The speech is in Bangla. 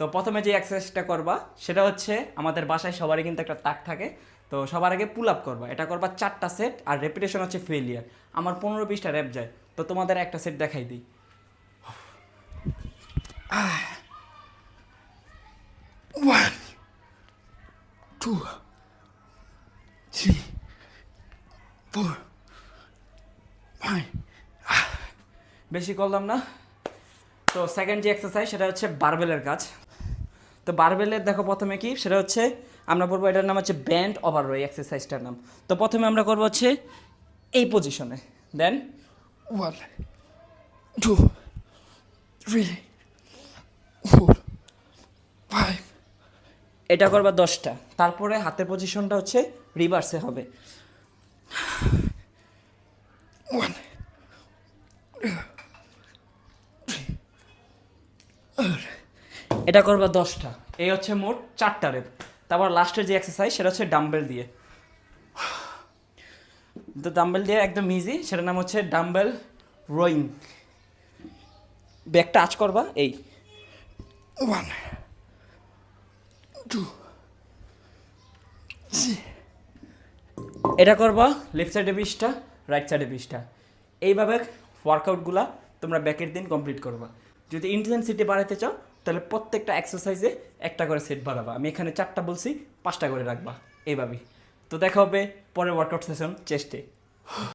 তো প্রথমে যে এক্সারসাইজটা করবা সেটা হচ্ছে আমাদের বাসায় সবারই কিন্তু একটা তাক থাকে। তো সবার আগে পুল আপ করবা। এটা করবা চারটা সেট আর রেপিটেশন হচ্ছে ফেলিয়ার আমার পনেরো বিশটা র্যাপ যায়। তো তোমাদের একটা সেট দেখাই দিই। Two, three, four, five. বেশি করলাম না। তো সেকেন্ড যে এক্সারসাইজ সেটা হচ্ছে বারবেলের কাজ। তো বারবেলের দেখো প্রথমে কি? সেটা হচ্ছে আমরা বলব এটার নাম হচ্ছে ব্যান্ড ওভার রো এক্সারসাইজটার নাম। তো প্রথমে আমরা করব হচ্ছে এই পজিশনে then one two three, four, five এটা করবা দশটা। তারপরে হাতের পজিশনটা হচ্ছে রিভার্সে হবে। এটা করবা দশটা। এই হচ্ছে মোট চারটা রেপ তারপর লাস্টের যে এক্সারসাইজ সেটা হচ্ছে ডাম্বেল দিয়ে। তো ডাম্বেল দিয়ে একদম ইজি সেটার নাম হচ্ছে ডাম্বেল রোয়িং ব্যাগটা আঁচ করবা এই। One two. এটা করবা লেফট সাইডে বিশটা রাইট সাইডে বিশটা এইভাবে ওয়ার্কআউটগুলা তোমরা ব্যাকের দিন কমপ্লিট করবা। যদি ইন্টেন্সিটি বাড়াতে চাও, তাহলে প্রত্যেকটা এক্সারসাইজে একটা করে সেট বাড়াবা। আমি এখানে চারটা বলছি, পাঁচটা করে রাখবা। এইভাবেই তো দেখা হবে পরের ওয়ার্কআউট সেশন চেস্টে